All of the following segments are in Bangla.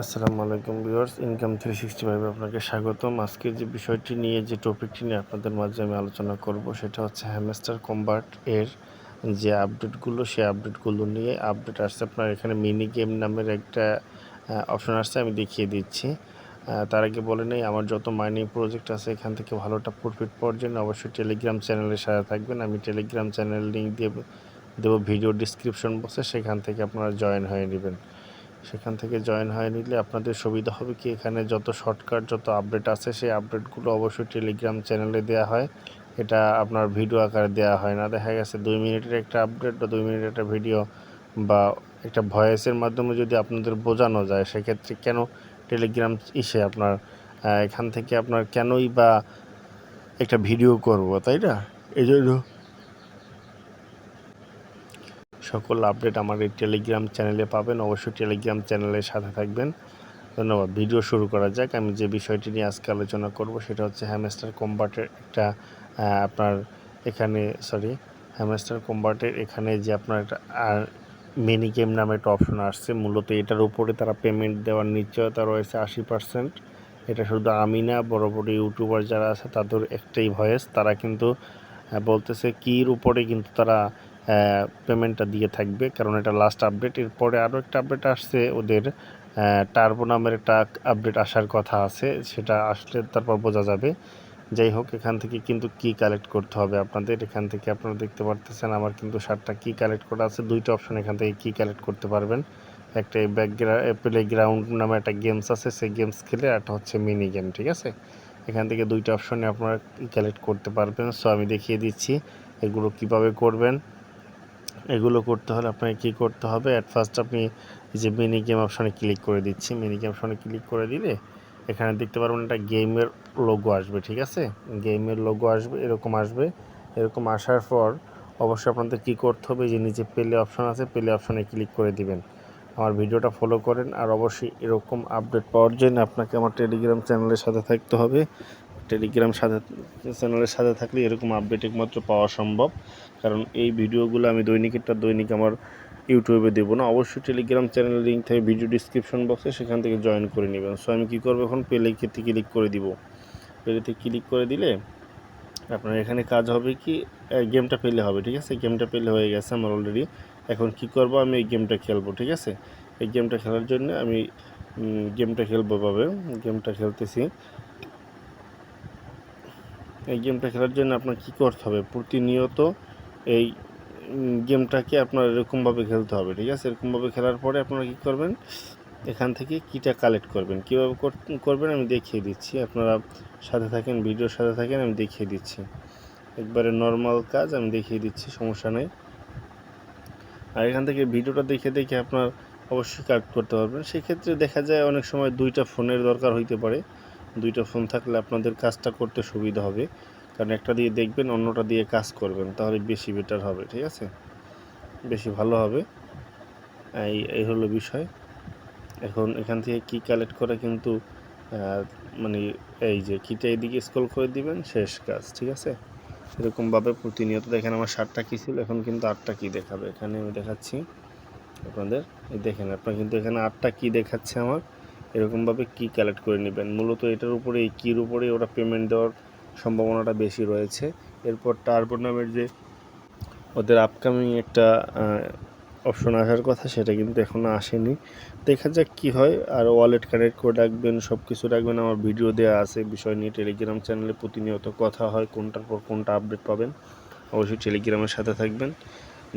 আসসালামু আলাইকুম ভিউয়ার্স ইনকাম থ্রি সিক্সটি ফাইভে আপনাকে স্বাগতম। আজকে যে বিষয়টি নিয়ে, যে টপিকটি নিয়ে আপনাদের মাঝে আমি আলোচনা করব, সেটা হচ্ছে হ্যামেস্টার কম্বার্ট এর যে আপডেটগুলো সেই আপডেটগুলো নিয়ে আপডেট আসছে। আপনার এখানে মিনি গেম নামের একটা অপশন আসছে, আমি দেখিয়ে দিচ্ছি। তার আগে বলে নেই, আমার যত মাইনিং প্রজেক্ট আছে, এখান থেকে ভালোটা প্রফিট পাওয়ার জন্য অবশ্যই টেলিগ্রাম চ্যানেলের সাথে থাকবেন। আমি টেলিগ্রাম চ্যানেল লিঙ্ক দিয়ে দেবো ভিডিও ডিসক্রিপশন বক্সে সেখান থেকে আপনারা জয়েন হয়ে নেবেন। সেখান থেকে জয়েন হয়ে নিলে আপনাদের সুবিধা হবে কি? এখানে যত শর্টকাট যত আপডেট আছে, সেই আপডেটগুলো অবশ্যই টেলিগ্রাম চ্যানেলে দেওয়া হয়। এটা আপনার ভিডিও আকারে দেওয়া হয় না। দেখা গেছে দুই মিনিটের একটা আপডেট বা দুই মিনিটের একটা ভিডিও বা একটা ভয়েসের মাধ্যমে যদি আপনাদের বোঝানো যায়, সেক্ষেত্রে কেন টেলিগ্রাম ইসে আপনার এখান থেকে আপনার কেনই বা একটা ভিডিও করব, তাই না? এই জন্য সকল আপডেট আমার এই টেলিগ্রাম চ্যানেলে পাবেন। অবশ্যই টেলিগ্রাম চ্যানেলের সাথে থাকবেন। ধন্যবাদ। ভিডিও শুরু করা যাক। আমি যে বিষয়টি নিয়ে আজকে আলোচনা করব সেটা হচ্ছে হ্যামস্টার কম্বার্টের একটা আপনার এখানে সরি হ্যামস্টার কম্বার্টের এখানে যে আপনার একটা মিনি গেম নামে একটা অপশন আসছে। মূলত এটার উপরে তারা পেমেন্ট দেওয়ার নিশ্চয়তা রয়েছে আশি পার্সেন্ট এটা শুধু আমি না, বড় বড় ইউটিউবার যারা আছে, তাদের একটাই ভয়েস তারা কিন্তু বলতেছে কির উপরে কিন্তু তারা পেমেন্টটা দিয়ে থাকবে। কারণ এটা লাস্ট আপডেট এরপরে আরও একটা আপডেট আসছে, ওদের টার্বো নামের একটা আপডেট আসার কথা আছে। সেটা আসলে তারপর বোঝা যাবে। যাই হোক, এখান থেকে কিন্তু কি কালেক্ট করতে হবে আপনাদের? এখান থেকে আপনারা দেখতে পারতেছেন আমার কিন্তু সাতটা কি কালেক্ট করা আছে। দুইটা অপশন এখান থেকে কি কালেক্ট করতে পারবেন। একটা ব্যাকগ্রাউন্ড প্লে গ্রাউন্ড নামে একটা গেমস আছে, সেই গেমস খেলে একটা হচ্ছে মিনি গেম ঠিক আছে? এখান থেকে দুইটা অপশনে আপনারা কালেক্ট করতে পারবেন। সো আমি দেখিয়ে দিচ্ছি এগুলো কীভাবে করবেন। এগুলো করতে হলে আপনাকে কী করতে হবে? অ্যাট ফার্স্ট আপনি যে মিনি গেম অপশনে ক্লিক করে দিচ্ছি। মিনি গেম অপশনে ক্লিক করে দিলে এখানে দেখতে পারবেন একটা গেমের লোগো আসবে, ঠিক আছে? গেমের লোগো আসবে, এরকম আসবে। এরকম আসার পর অবশ্যই আপনাদের কী করতে হবে? যে নিচে পেলে অপশন আছে পেলে অপশনে ক্লিক করে দিবেন। আমার ভিডিওটা ফলো করেন আর অবশ্যই এরকম আপডেট পাওয়ার জন্য আপনাকে আমার টেলিগ্রাম চ্যানেলের সাথে থাকতে হবে। টেলিগ্রাম সাথে চ্যানেলের সাথে থাকলে এরকম আপডেট একমাত্র পাওয়া সম্ভব। কারণ এই ভিডিওগুলো আমি দৈনিকেরটা দৈনিক আমার ইউটিউবে দেবো না। অবশ্যই টেলিগ্রাম চ্যানেল লিঙ্ক থেকে ভিডিও ডিসক্রিপশন বক্সে সেখান থেকে জয়েন করে নেবেন। সো আমি কী করব এখন? প্লেতে ক্লিক করে দিব। প্লেতে ক্লিক করে দিলে আপনার এখানে কাজ হবে কি? গেমটা পেলে হবে, ঠিক আছে? গেমটা পেলে হয়ে গেছে আমার অলরেডি এখন কি করব? আমি এই গেমটা খেলব, ঠিক আছে? এই গেমটা খেলার জন্য আমি গেমটা খেলব পাবে গেমটা খেলতেছি। এই গেমটা খেলার জন্য আপনার কী করতে হবে? প্রতিনিয়ত এই গেমটাকে আপনার এরকমভাবে খেলতে হবে, ঠিক আছে? এরকমভাবে খেলার পরে আপনারা কী করবেন? এখান থেকে কীটা কালেক্ট করবেন। কীভাবে করবেন আমি দেখিয়ে দিচ্ছি। আপনারা সাথে থাকেন, ভিডিওর সাথে থাকেন, আমি দেখিয়ে দিচ্ছি। একবারে নর্মাল কাজ, আমি দেখিয়ে দিচ্ছি, সমস্যা নেই। আর এখান থেকে ভিডিওটা দেখে দেখে আপনার অবশ্যই কালেক্ট করতে পারবেন। সেক্ষেত্রে দেখা যায় অনেক সময় দুইটা ফোনের দরকার হইতে পারে। দুইটা ফোন থাকলে আপনাদের কাজটা করতে সুবিধা হবে। কারণ একটা দিয়ে দেখবেন, অন্যটা দিয়ে কাজ করবেন, তাহলে বেশি বেটার হবে, ঠিক আছে? বেশি ভালো হবে। এই এই হলো বিষয়। এখন এখান থেকে কি কালেক্ট করে কিন্তু মানে এই যে কিটা এদিকে স্ক্রল করে দিবেন, শেষ কাজ, ঠিক আছে? এরকমভাবে প্রতিনিয়ত দেখেন আমার সাতটা কী ছিল, এখন কিন্তু আটটা কী দেখাবে? এখানে আমি দেখাচ্ছি আপনাদের। দেখেন, আপনার কিন্তু এখানে আটটা কী দেখাচ্ছে আমার? এরকমভাবে কি কালেক্ট করে নেবেন? মূলত এটার উপরে, এই কির উপরে ওরা পেমেন্ট দেওয়ার সম্ভাবনাটা বেশি রয়েছে। এরপর টার্বো নামের যে ওদের আপকামিং একটা অপশন আসার কথা, সেটা কিন্তু এখনও আসেনি। দেখা যাক কি হয়। আর ওয়ালেট কানেক্ট করে রাখবেন সব কিছু রাখবেন। আমার ভিডিও দেওয়া আছে, বিষয় নিয়ে টেলিগ্রাম চ্যানেলে প্রতিনিয়ত কথা হয়, কোনটার পর কোনটা আপডেট পাবেন। অবশ্যই টেলিগ্রামের সাথে থাকবেন।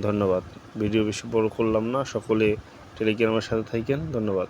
ধন্যবাদ। ভিডিও বেশি বড় করলাম না, সকলে টেলিগ্রামের সাথে থাকেন। ধন্যবাদ।